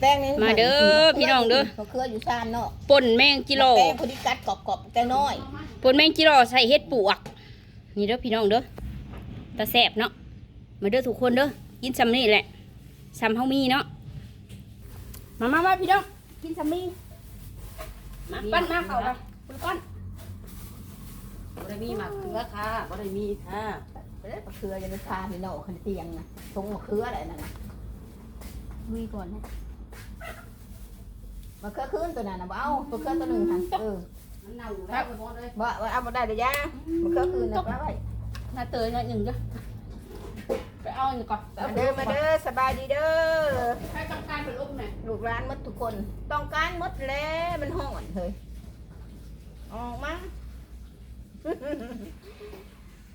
แป้งนี่มาเด้อพี่น้องเด้อเขาเครืออยู่ซานเนาะป่นแมงกิโลแป้งพอดีกัดกรอบๆแป้งน้อยป่นแมงกิโลใส่เห็ดปวก นี่เด้อพี่น้องเด้อตาแสบเนาะ มาเด้อทุกคนเด้อ กินซ้ำนี่แหละซ้ำเฮามีเนาะ มามามาพี่น้อง กินซ้ำนี่มาปั้นมาเขาไปคุณปั้นบ่ได้มีหมักเกลือค่ะบ่ได้มีค่ะไปเลยมะเขือจะไปทานในเนาะคันเตียงนะทงมะเขืออะไรนั่นน่ะมีก่อนนะ มะเขือคืนตัวนั้นน่ะบ่เอามะเขือตัวหนึงหั่นเออมันเน่าแล้วไปหมดเลยบ่ว่าเอาบ่ได้เด้อยามะเขือคืนน่ะเอาไว้น่าเตยหน่อยหนึ่งเด้อไปเอาอันนี้ก่อนมาเด้อมาเด้อสบายดีเด้อให้ต้องการเป็นอุ้มหน่อยลูกร้านหมดทุกคนต้องการหมดแล้วมันห้อนเฮ้ยออกมา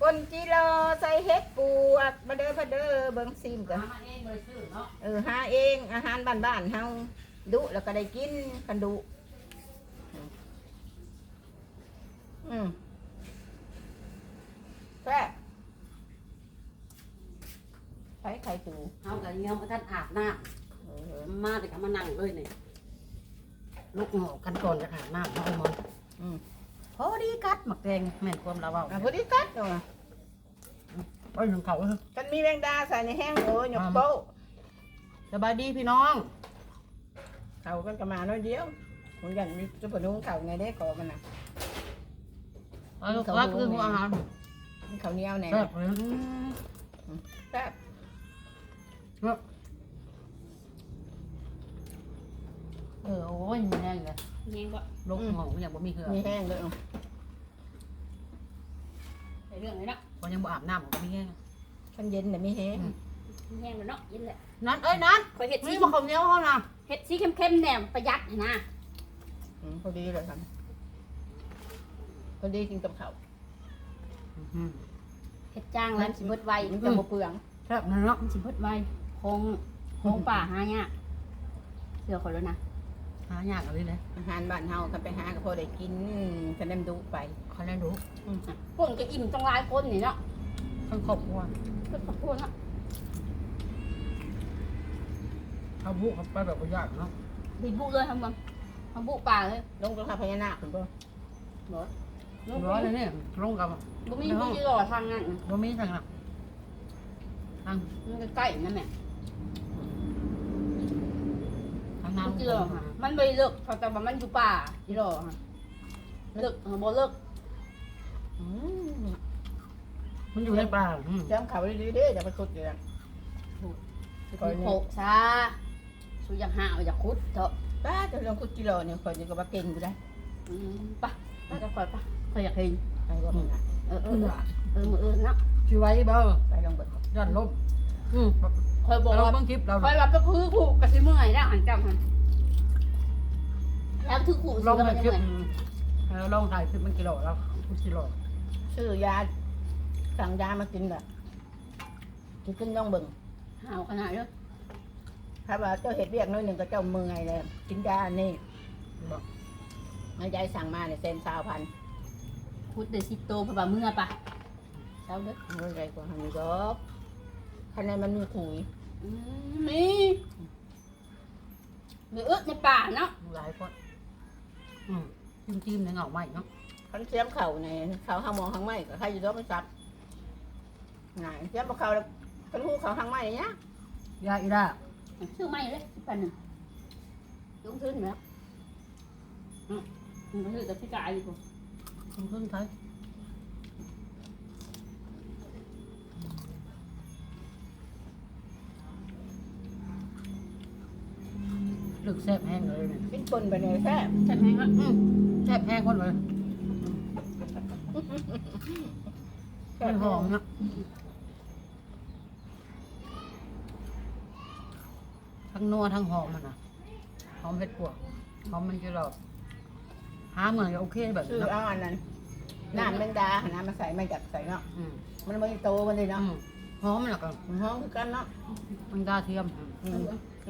คนจีโรใส่เฮ็ดปวกมาเด้อพะเด้อเบิ่งซิมกันหามาเองบ่ได้ซื้อเนาะเออหาเองอาหารบ้านๆเฮา ดุแล้วก็ได้กินกันดุอืมแซ่บใช้ไข่ตูเฮาก็ยังบ่ทันอาบน้เออำมาแต่ก็มานั่งเลยนี่ลูกหอกกันก่อนจะอาบน้ำเนาะไอ้หมอนอืมพอดีกัดหมักแดงแม่นความเราเว้าอะพอดีกัดเอามาไปถึงเขาเลยกันมีแมงดาใส่ในแห้งโอ้ยหยกโป๊ะสบายดีพี่น้อง เขากันกระมาน้อยเดียวเหมือนกันมีจุปนุ่งเขาไงได้ก่อมันน่ะเอาลูกรักคือหัวอาหารมีเขาวเหนียวแหน่แซ่บเลยแซ่บเออโอ้ยมีแรงเลยแยงบ่ลูกหอกมันยังบ่มีเหือมีแห้งเลยเอาใส่เรื่องเลยเนาะบ่ยังบ่อาบน้ำมันก็มีแห้งขั้นเย็นแต่ะมีแห้ง แยงเลยเนาะเย็นแหละนั้นเอ้ยนั้นคอยเห็ดสีนี่บ่เขาวเหนียวเฮานะเห็ดสีเข้มๆแหนมประหยัดนะอืมพอดีเลยครับพอดีกินกับเขาวอืมเห็ดจ้างแล้วมันสิเบิดไวมันจะบ่เปลืองแซ่บนะเนาะมันสิเบิดไวคงคงป่าหายากเสือคนแล้วนะหายากอะไรเลยอาหารบ้านเฮาคันไปหาก็พอได้กินคะแนนดุไปเขาได้รู้พวกมันก็อิ่มต้องหลายคนนี่เนาะทั้งครอบครัวก็ขอบคุณเนาะ เอาบุกเขาไปแบบบ่ยากเนาะดีบุเลยทำมันทำบุป่าเลยลงกับข้าพญานาคคุณบ่ลูกร้อยเลยเนี่ยลงกับบุมีผู้ที่รอทางนั้นบ่มีทางนั้นทางมันก็ใกล้นั่นแหละทางน้ผู้ที่รอค่ะมันไม่เลิกเขาแต่ว่ามันอยู่ป่าที่รอค่ะเลิกบ่เลิกอืมมันอยู่ในป่าอืมแจ้งเขาดีๆเด้ออย่าไปขุดอยู่นะโผล่ซา สุอยากหาอยากคุดเถอะป้าจะลองขุดกิโลเนี่ยคนจะก็ว่าเก่งกูได้อืมไปไปกันก่อนไปคอยอยากเห็นไปว่ามันน่ะเออเออเออเออเออเนาะชีไว้เบ้อไปลองเบิดย้อนลมอืมคอยบอกเราว่าเบิ่งคลิปเราคอยรับก็คือผูกกับสิเมื่อยแล้วหันกลับหันแล้วถือขู่ลองถ่าไม่ยคลิปเราลองถ่ายคลิปมันกิโลแล้วคูดกิโลซื้อยาสั่งยามากินแบบกินขึ้นต้องเบิ่งหาวขนาดเด้อ ถ้าว่าเจ้าเห็ดเวียกน้อยหนึ่งก็เจ้าเมื่อยเลยกินยานี่แม่ยายสั่งมาเนี่ยเซนสาวพันคุดเดซิโตเพราะว่าเมื่อปะเช้าเด้อเมื่อไรกว่าหันดอกคะแนนมันมีขุยอืมมีเดือดในป่าเนาะหลายคนอืมจิ้มจิ้มในเงาไหมเนาะคันเสียมเข่าในเข่าห้างมองห้างไม้ก็ใครอยู่ดอกมันซับไหนเสียมบ่เข่าแล้วคันหูเข่าห้างไม้เนี่ยยาอีด้า ซื้อไม่เลยสิบพันหนึ่งลงทุนแล้วอืมมันก็คือกับพี่กายอยู่ปุ๊คุณเพิ่งไทยลึกแซ่บแห้งเลยเนี่ยกินปนไปเนี่ยแซ่บใช่ไหมครับอืมแซ่บแห้งคนเลยมันหอมนะ ทั้งนัวทั้งหอมมันนะหอมเผ็ดปวกหอมมันจะหลอกหาเหมือนโอเคแบบซื้อนี้เอาอันนั้นน้ำแมงดาหาน้ำมาใส่ไม่จับใส่เนาะอืมมันไม่โตมันเลยอืเนาะมหอมมันแล้วก็มันหอมคือกันเนาะมันดาเทียมอืม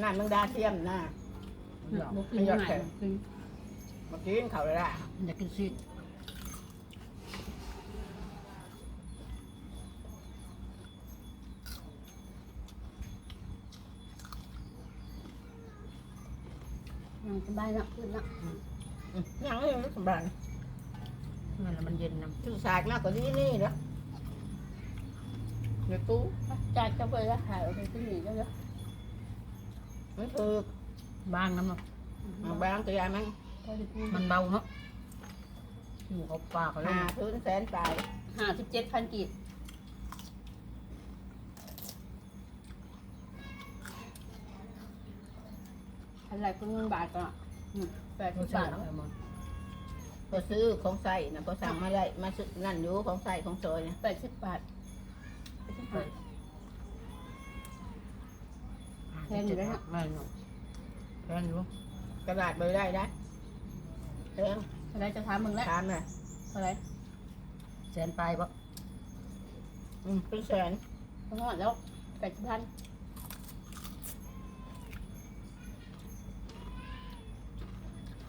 น้ำแมงดาเทียมนะบุกขึ้นมาใหม่ขึ้นเมื่อกี้เขาเลยละมันอยากกินซีด สบายเนาะขึ้นเนาะอืมยังไม่รู้สบายเงินมันเย็นนะชื่อสากมากกว่านี้นี่นะเดี๋ยวตู้จ่ายจะไปแล้วหายเอาไปที่นี่แล้วเนาะมันคือบ้างน้ำเนาะมันบางตัวยายมันพอดีพูดมันเบาเนาะอยู่เขาปากเขาเลยหาพื้นแสนปลายห้าสิบเจ็ดพันกีบ อะไรเป็นเงินบาทก็แปดสิเขาบใช่บาทเนาะไอ้มอนพอซื้อของใส่นะพอสั่งมาได้มาซื้อนั่นอยู่ของใส่ของซอยนะแปดสิบบาทแปดสิบบาทแพงอยู่นะเนี่ยแพงอยู่แพงอยู่กระดาษไปได้ได้แพงอะไรจะถามมึงแล้วถามน่ะอะไรแสนปลายปะอืมเป็นแสนทั้งหมดแล้วแปดสิบพัน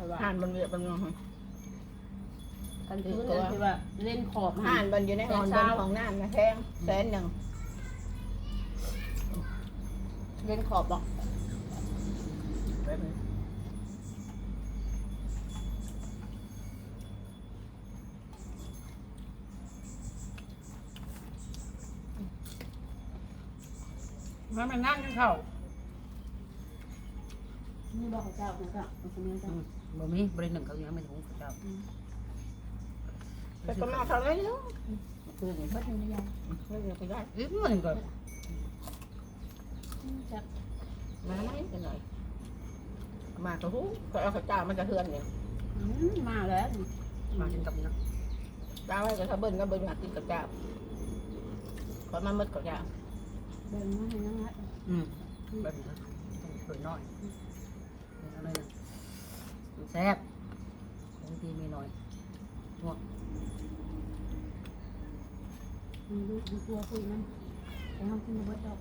เท่าไหร่ห่านบนเรือเป็นเงงกันพื้นเลยที่ว่าเล่นขอบห่านบนอยู่ในหอนบนของน้ำนะแพงแสนหนึ่งเล่นขอบบอกมันมันนั่งกันเข้านี่บอกเขาเจ้าเขาเจ้าเขาเจ้าอืม บ่มีบริหนึ่งเขายังไม่ถึงเขาเจ้าแต่ก็มาเท่าไรเนาะคือนี่ก็ถึงไม่ยายไม่เรียกไปได้อีกมันก็จับมาไหมกันหน่อยมากระหู้ก็เอาข้าวเจ้ามันจะเทือนเนี่ยมาแล้วมาถึงกับนี้เนาะเจ้าไว้ก็ถ้าเบิ้ลก็เบิ้ลอยากกินกับเจ้าขอมามืดกับเจ้าเดินมาให้น้องนัดอืมแบบนี้นะต้องสวยน้อยนี่อะไรนะมัน แซ่บบางทีมีหน่อยง่วงดูดูตัวคุยมันแต่ห้องที่มันบดดอก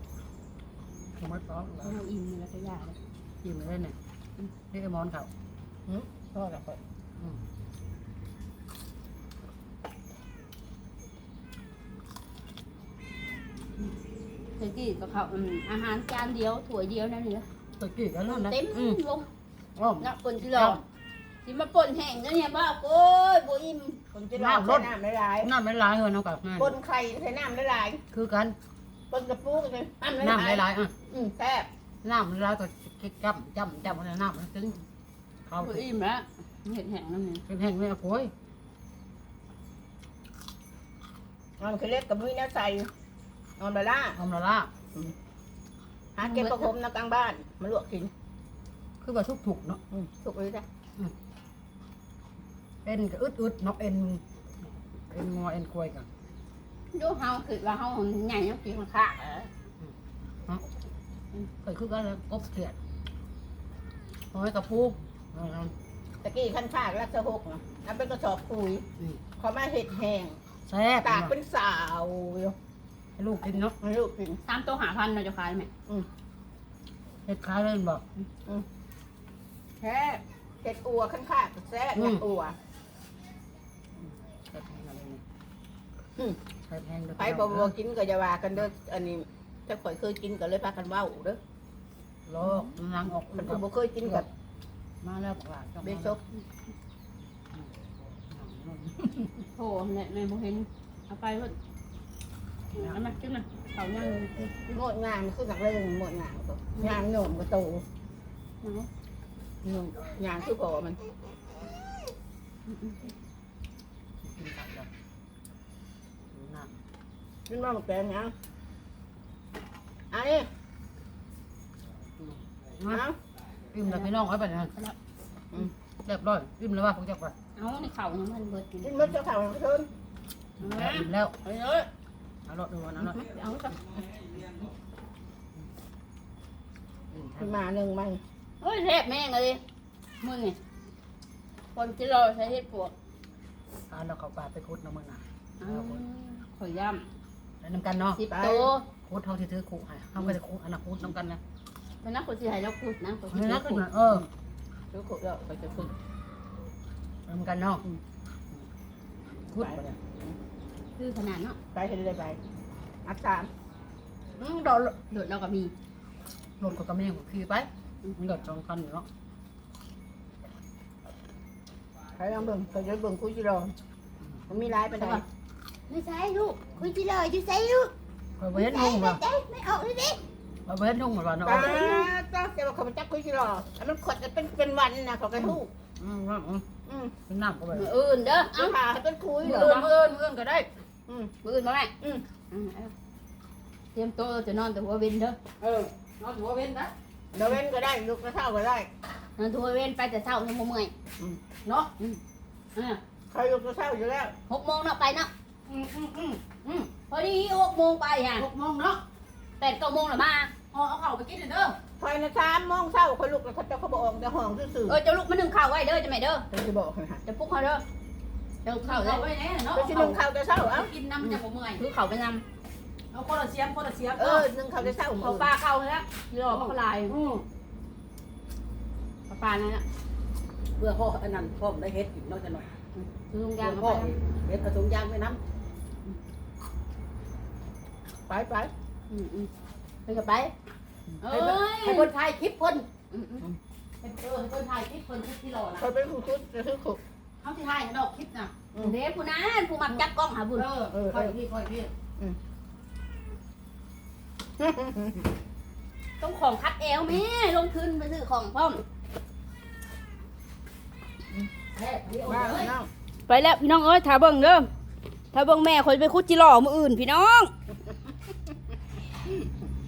ขโมยฟ้องเพราะเราอิ่มแล้วก็ยาเลยยิ้มเลยเนี่ยเรียกไอ้มอนเขาหืมพ่อละคนอืมเมื่อกี้ก็เขาอาหารจานเดียวถ้วยเดียวนั่นเหรอตะกี้กันแล้วนะเต็มอืมวงอ้อม นักคนที่รอ ที่มาป่นแห้งกันเนี่ยบ้าโอ้ยบ่อิ่มคนจะรอใส่น้ำละลายน้ำไม่ลายเลยเนาะกับปนไข่ใส่น้ำละลายคือกันปนกระปุกเลยน้ำละน้ำลายหลายๆอะอืมแซ่บน้ำหลายๆก็จ้ำจ้ำจ้ำอะไรน้ำมันซึ้งเขาบ่อิ่มแล้วเห็ดแห้งนั่นนี่เป็นแห้งไม่เอาโอยมันคือเล็กกับมือน้าใส่นอนละล่าอมละล่าหาเก็บประคมนะกลางบ้านมาลวกกิน คือว่าทุกถูกเนาะอืมสุกเลยจ้ะ เอ็นก็อึดอึดเนาะเอ็นเอ็นงอเอ็นควยกันดูเฮาคือว่าเฮาใหญ่ยังกินข้าวเออเคยคือกันเลยกบเขียดหอยกระพุกตะกี้ขั้นชากรักสะหกนะนั่นเป็นกระสอบปุ๋ยเขามาเห็ดแห้งแซ่บตากเป็นสาวอยู่ให้ลูกกินเนาะมาลูกกินสามตัวหาพันเราจะขายไหมเห็ดคล้ายเลยบอกแค่เห็ดอัวขั้นชากแซ่บเห็ดอัว ใส่แพงอะไรเนี่ย อืมใส่แพงด้วยไปบ่บ่กินก็จะว่ากันเด้ออันนี้ถ้าข่อยเคยกินก็เลยพากันเว้าเด้อโลกนางออกมันก็บ่เคยกินกับมาแล้วบอกว่าเบซกโถเนี่ยในโมเห็นเอาไปเพิ่นเอามาจิ้มนะเขายังโงดงามคือหนักเลยโงดงามก็งามโหน่มก็โตยังโหน่มงามคือพอมันกินกับแบบน้ำ ขึ้นมาหมกแกงยังอันนี้เอาอิ่มแล้วพี่น้องไว้ไปนะเรียบร้อยอิ่มแล้วว่าพวกเจ้าก่อนเอาในเขายังมันเบิดกินกินมื้อเช้าข่าวเชิญอิ่มแล้วเอาเลยเอาละดูวันนั้นละเอาสักขึ้นมาหนึ่งมันโอ้ยแทบแม่งเลยมึงนี่คนที่รอใช้เห็ดปวกอ่านแล้วเขาปาดไปคุดน้ำมันน่ะข่อยย่ แล้วน้ำกันเนาะำสิบตัวคุดเท่าที่ถือขู่ให้เขาก็จะคุดอันนั้นคุดน้ำกันนะเป็นนักคนที่ให้เราพูดนะคนที่นี่ให้นะเราคุพูดดนะเออดูขุดแล้วก็จะขึ้นน้ำกันเนาะคุดไปเลยคือขนาดเนาะไปเห็นเลยไปอัดสามอืมโดดโดดเราก็มีโดดกับกระเมียงขี่ไปมันโดดสองคันอยู่เนาะครลองเบิ่งเคยจะเบิ่งคุยจิรอมันมีร้ายไปไหน ไม่ใช่ลูกคุยจีเลยอยู่ใส่ลูกคอยเว้นนุ่งบ่ไม่ออกเลยดิคอยเว้นนุ่งบ่ว่าเนาะป้าจ้าเจ้าเขามาจับคุยจิรอแล้วมันขดกันเป็นเป็นวันนะเขากระทู้อืมอืมอืมเป็นน้ำก็ไปมืออื่นเด้อเอาเอ้าหาให้เป็นคุยมืเหรอออื่นมืออื่นมืออื่นก็ได้อืมมืออื่นมาแม่อืมอืมเอาเตรียมตัวจะนอนแต่หัวเวนเด้อเออนอนหัวเว้นนะเดี๋ยวเว้นก็ได้ลูกกระเท่าก็ได้นอนหัวเวนไปแต่เช้ายังบ่เมื่อยเนาะอ่าใครลูกกระเท่าอยู่แล้วหกโมงเนาะไปเนาะ อืมอืมอืมอืมพอดีหกโมงไปฮะหกโมงเนาะแปดเก้าโมงละมาเอาเอาเข้าไปกินเด้อคอยนะสามโมงเช้าคนลูกแล้วเขาจะเขาบอกออกแต่ห้องซื่อเออจะลุกมานึ่งข้าวไว้เด้อจะไม่เด้อๆเขาจะบอกนะจะปลุกเขาเด้อจะลุกข้าวเข้าเด้อไว้แน่เนาะก็ชินึ่งข้าวแต่เช้าเอ้ากินน้ำจะบ่เมื่อยคือเขาไปนเอาคนละเสียมคนละเสียมเออนึ่งข้าวแต่เช้าำหมเขาดปลาเข้าแล้วรอเขาลายอืมปลาปลานั่นแหละเพื่อพ่ออันนั้นพ่อได้เฮ็ดอีกเนาะจะหน่อยคือลุงางยายงเขาพ่อไปเฮ็ดกระถุงยางไว้น้ ไปไปอืมอืมไปกับไปำเอ้ให้ยเพิ่นให้เพิ่นถ่ายคลิปเพิ่นอืมอืมให้เออให้เพิ่นถ่ายคลิปเพิ่นทุกที่รอนะคอยเป็นผู้ชุดจะซื้อขุกเขาที่ถ่ายให้ดอกคลิปน่ะเด้ผู้นั้นผู้มักจับกล้องหาบุญเออค่อยพี่ค่อยพี่ต้องของคัดเอวแม่ลงทุนไปซื้อของพร้อมแท้พี่โอ้บ้ายน้องไปแล้วพี่น้องเอ้ยถ้าเบิ่งเด้อถ้าเบิ่งแม่คอยไปคุดจิหล่อมืออื่นพี่น้องอ